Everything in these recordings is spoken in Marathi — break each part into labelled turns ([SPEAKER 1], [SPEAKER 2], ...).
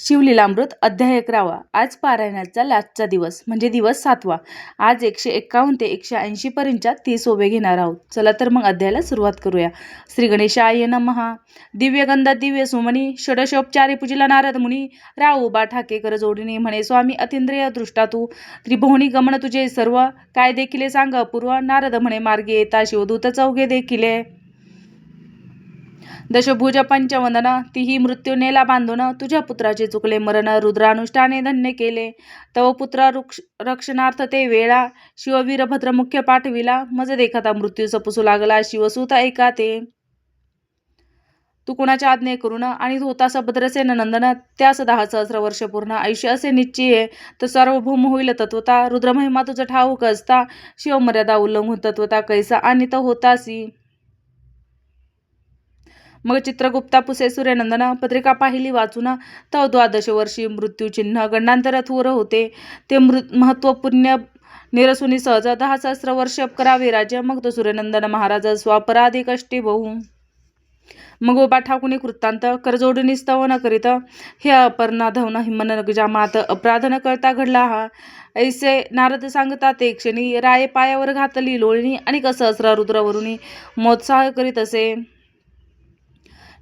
[SPEAKER 1] शिवलीलामृत अध्याय अकरावा. आज पारायणाचा लास्टचा दिवस म्हणजे दिवस सातवा. आज एकशे एक्कावन्न ते एकशे ऐंशी पर्यंतच्या तीस ओबे घेणार आहोत. चला तर मग अध्यायाला सुरुवात करूया. श्री गणेशाय नमहा. दिव्य गंधा दिव्य सुमनी षडशोपचारी पूजिला नारद मुनी. राव बा ठाकेकर जोडीने म्हणे स्वामी अतिंद्रिय दृष्टा तू. त्रिभुवनी गमन तुझे सर्व. काय देखिले सांग अपूर्व. नारद म्हणे मार्गे येता शिवदूत चौघे देखिले दशभुज पंचवंदन तीही मृत्यू नेला बांधून तुझ्या पुत्राचे चुकले मरण रुद्रानुष्ठाने धन्य केले. तव पुत्र रुक्ष रक्षणार्थ ते वेळा शिववीरभद्र मुख्य पाठविला मज देखता मृत्यू सपुसू लागला शिवसूत ऐका ते. तू कुणाच्या आज्ञे करून आणि होता सभद्रसेन नंदन त्यास दहा सहस्र वर्ष पूर्ण आयुष्य असे निश्चय तर सार्वभौम होईल तत्वता रुद्रमहिमा तुझं ठाऊक असता शिवमर्यादा उल्लंघन तत्वता कैसा आणि तर होतासी. मग चित्रगुप्ता पुसे सूर्यनंदना पत्रिका पाहिली वाचून. तव द्वादश वर्षी मृत्यूचिन्ह गंडांतरात वर होते. ते मृ महत्त्वपूर्ण निरसुनी सहज दहा सहस्र वर्ष करावे. राज्य मग तो सूर्यनंदन महाराज स्वापराधी कष्टी बहु. मग ओबा ठाकुनी कृत्तांत करजोडून स्तवन करीत हे अपर्णा धवन हिमन जामात अपराध न करता घडला. हा ऐसे नारद सांगता ते क्षणी राय पायावर घातली लोळणी आणि कसहस्र रुद्रवरुणी मोत्साह करीत असे.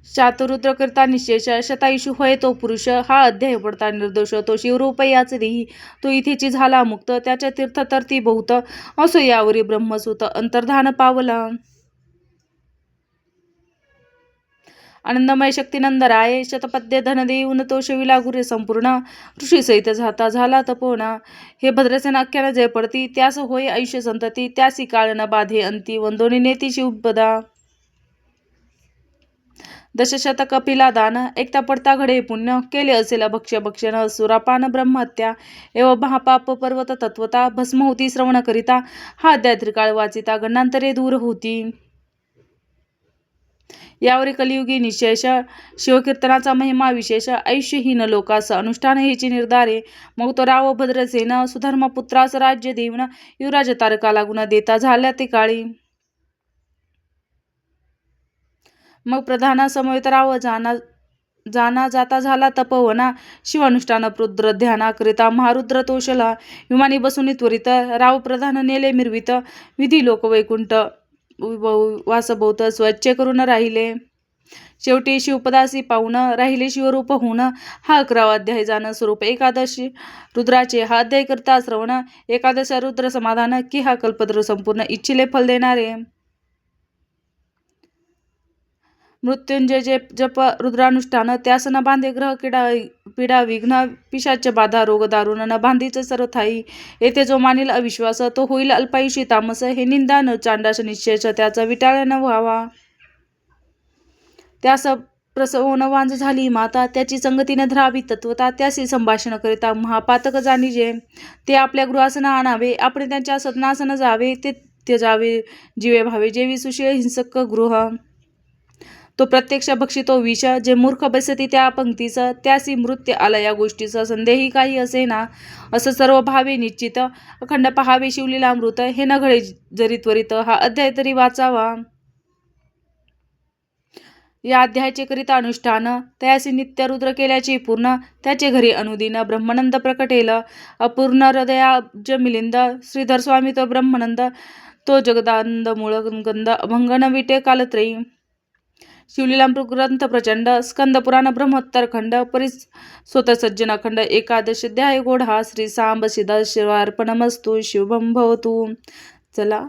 [SPEAKER 1] शातरुद्र करता निशेष शतायुषू होय तो पुरुष हा अध्याय पडता निर्दोष तो शिवरूप याच देही तो इथेची झाला मुक्त त्याच्या तीर्थ तर ती बहुत असो यावरी ब्रह्मसूत अंतर्धान पावला. आनंदमय शक्तीनंद राय शतपद्य धन देऊन तो गुरे संपूर्ण ऋषी सहित झाता झाला तपोना. हे भद्रसेन अख्यानं जय पडती त्यास होय आयुष्य संतती त्यासी काळ न बाधे अंती वंदोनी नेती शिवपदा. दशशत कपिला दान एकता पडता घडे पुण्य केले असेल भक्ष्य भक्षण सुरापान ब्रह्महत्या. एव महापाप पर्वत तत्वता भस्म होती श्रवण करिता हा अध्याय वाचिता गणांतरे दूर होती. यावरी कलियुगी निशेष शिवकीर्तनाचा महिमा विशेष आयुष्यहीन लोकास अनुष्ठान हेची निर्धारे मग तो राव भद्रसेन सुधर्मपुत्रास राज्य देवन युवराज तारका लागून देता झाल्या ते काळी. मग प्रधानासमवेत राव जाना जाना जाता झाला तपवना. शिवानुष्ठान रुद्र ध्यानाकरिता महारुद्र तोषला विमानी बसून त्वरित. राव प्रधान नेले मिरवित. विधी लोक वैकुंठ वासभोवत स्वच्छ करून राहिले. शेवटी शिवपदासी पाहुणं राहिले शिवरूप होऊन. हा अकरावा अध्याय जाणं स्वरूप एकादशी. रुद्राचे हा अध्याय करता श्रवण. एकादश रुद्र समाधान की हा कल्पद्र संपूर्ण इच्छिले फल देणारे? मृत्युंजय जे जप रुद्रानुष्ठान त्यासन बांधे ग्रह किडा पीडा विघ्न पिशाच बाधा रोग दारुण न बांधीच सर्व थाई येथे जो मानिल अविश्वास तो होईल अल्पायुषी तामस. हे निंदा न चांडास निश्चयच त्याचा विटाळ न व्हावा त्यास प्रसवन वांज झाली माता. त्याची संगतीने धरावी तत्वता. त्याशी संभाषण करिता महापातक जाणीजे. ते आपल्या गृहासनं आणावे. आपण त्यांच्या सदनासनं जावे. ते जावे. जीवे भावे. जेवी सुशील हिंसक गृह. तो प्रत्यक्ष भक्षितो विष जे मूर्ख बसती त्या पंक्तीचं त्यासी मृत्य आला या गोष्टीचं. संदेही काही असे ना असं सर्व भावे निश्चित. अखंड पहावे शिवलीला अमृत हे न घडे जरी त्वरित हा अध्याय तरी वाचावा. या अध्यायाचे करिता अनुष्ठान त्यासी नित्य रुद्र केल्याचे पूर्ण त्याचे घरी अनुदिन ब्रह्मानंद प्रकटेल. अपूर्ण हृदया मिलिंद श्रीधर स्वामी तो ब्रह्मानंद तो जगदानंद मूळ गंध अभंगन विटे कालत्रयी. शिवलीलामृत ग्रंथ प्रचंड स्कंदपुराण ब्रह्मोत्तर खंड परिस स्वतः सज्जन अखंड एकादश गोढा श्री सांब शिदा शिवार्पणमस्तू शिवभम भवतू. चला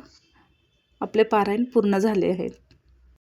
[SPEAKER 1] आपले पारायण पूर्ण झाले आहेत